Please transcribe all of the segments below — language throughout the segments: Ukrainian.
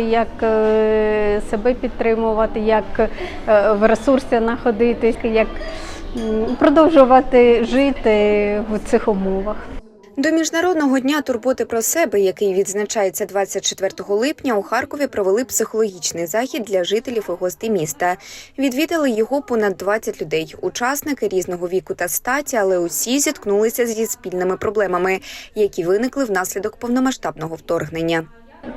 Як е, себе підтримувати, як е, в ресурсі знаходитись, як продовжувати жити в цих умовах. До міжнародного дня турботи про себе, який відзначається 24 липня, у Харкові провели психологічний захід для жителів і гостей міста. Відвідали його понад 20 людей, учасники різного віку та статі, але усі зіткнулися зі спільними проблемами, які виникли внаслідок повномасштабного вторгнення.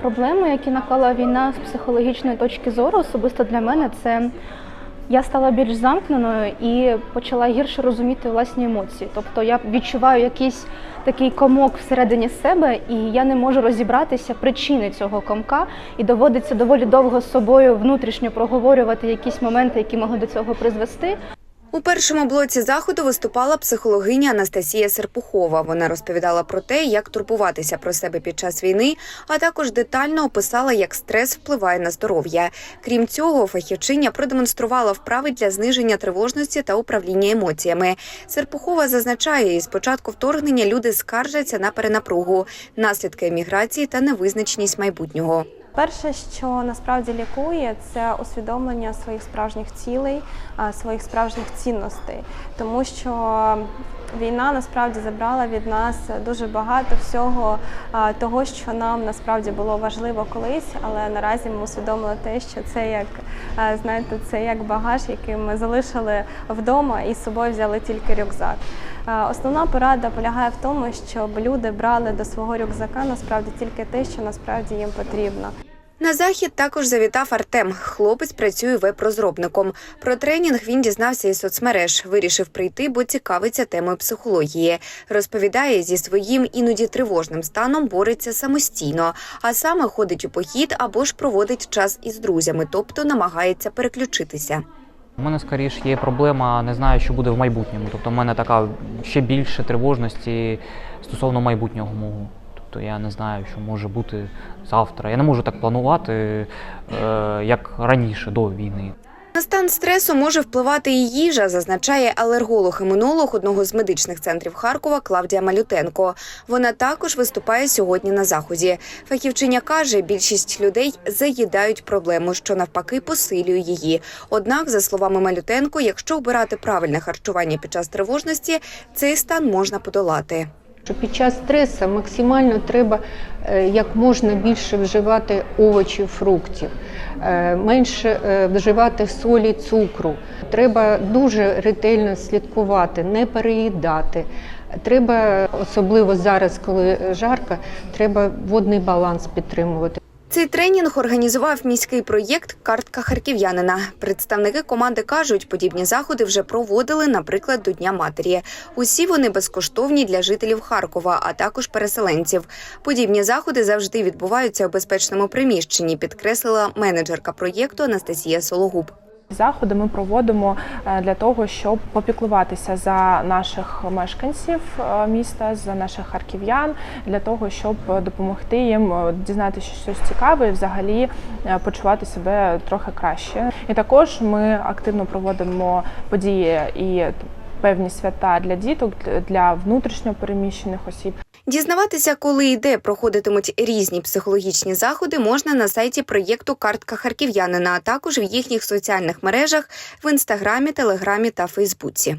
Проблеми, які наклала війна з психологічної точки зору, особисто для мене, це я стала більш замкненою і почала гірше розуміти власні емоції. Тобто я відчуваю якийсь такий комок всередині себе, і я не можу розібратися причини цього комка, і доводиться доволі довго з собою внутрішньо проговорювати якісь моменти, які могли до цього призвести. У першому блоці заходу виступала психологиня Анастасія Серпухова. Вона розповідала про те, як турбуватися про себе під час війни, а також детально описала, як стрес впливає на здоров'я. Крім цього, фахівчиня продемонструвала вправи для зниження тривожності та управління емоціями. Серпухова зазначає, із початку вторгнення люди скаржаться на перенапругу, наслідки еміграції та невизначеність майбутнього. Перше, що насправді лікує, це усвідомлення своїх справжніх цілей, своїх справжніх цінностей, тому що війна насправді забрала від нас дуже багато всього того, що нам насправді було важливо колись, але наразі ми усвідомили те, що це як знаєте, це як багаж, який ми залишили вдома і з собою взяли тільки рюкзак. Основна порада полягає в тому, щоб люди брали до свого рюкзака насправді тільки те, що насправді їм потрібно. На захід також завітав Артем. Хлопець працює веб-розробником. Про тренінг він дізнався із соцмереж. Вирішив прийти, бо цікавиться темою психології. Розповідає, зі своїм іноді тривожним станом бореться самостійно, а саме ходить у похід або ж проводить час із друзями, тобто намагається переключитися. У мене скоріш є проблема, не знаю, що буде в майбутньому. Тобто, в мене така ще більше тривожності стосовно майбутнього мого. Тобто я не знаю, що може бути завтра. Я не можу так планувати, е, як раніше до війни. На стан стресу може впливати і їжа, зазначає алерголог-імунолог одного з медичних центрів Харкова Клавдія Малютенко. Вона також виступає сьогодні на заході. Фахівчиня каже, більшість людей заїдають проблему, що навпаки посилює її. Однак, за словами Малютенко, якщо обирати правильне харчування під час тривожності, цей стан можна подолати. Що під час стресу максимально треба е, як можна більше вживати овочів, фруктів, е, менше е, вживати солі, цукру. Треба дуже ретельно слідкувати, не переїдати. Треба, особливо зараз, коли жарко, треба водний баланс підтримувати. Цей тренінг організував міський проєкт Картка харків'янина. Представники команди кажуть, подібні заходи вже проводили, наприклад, до Дня матері. Усі вони безкоштовні для жителів Харкова, а також переселенців. Подібні заходи завжди відбуваються у безпечному приміщенні, підкреслила менеджерка проєкту Анастасія Сологуб. Заходи ми проводимо е, для того, щоб попіклуватися за наших мешканців е, міста, за наших харків'ян, для того, щоб допомогти їм е, дізнатися щось цікаве і взагалі почувати себе трохи краще. І також ми активно проводимо події і певні свята для діток, для внутрішньо переміщених осіб. Дізнаватися, коли і де проходитимуть різні психологічні заходи, можна на сайті проєкту Картка харків'янина, а також в їхніх соціальних мережах в інстаграмі, телеграмі та Фейсбуці.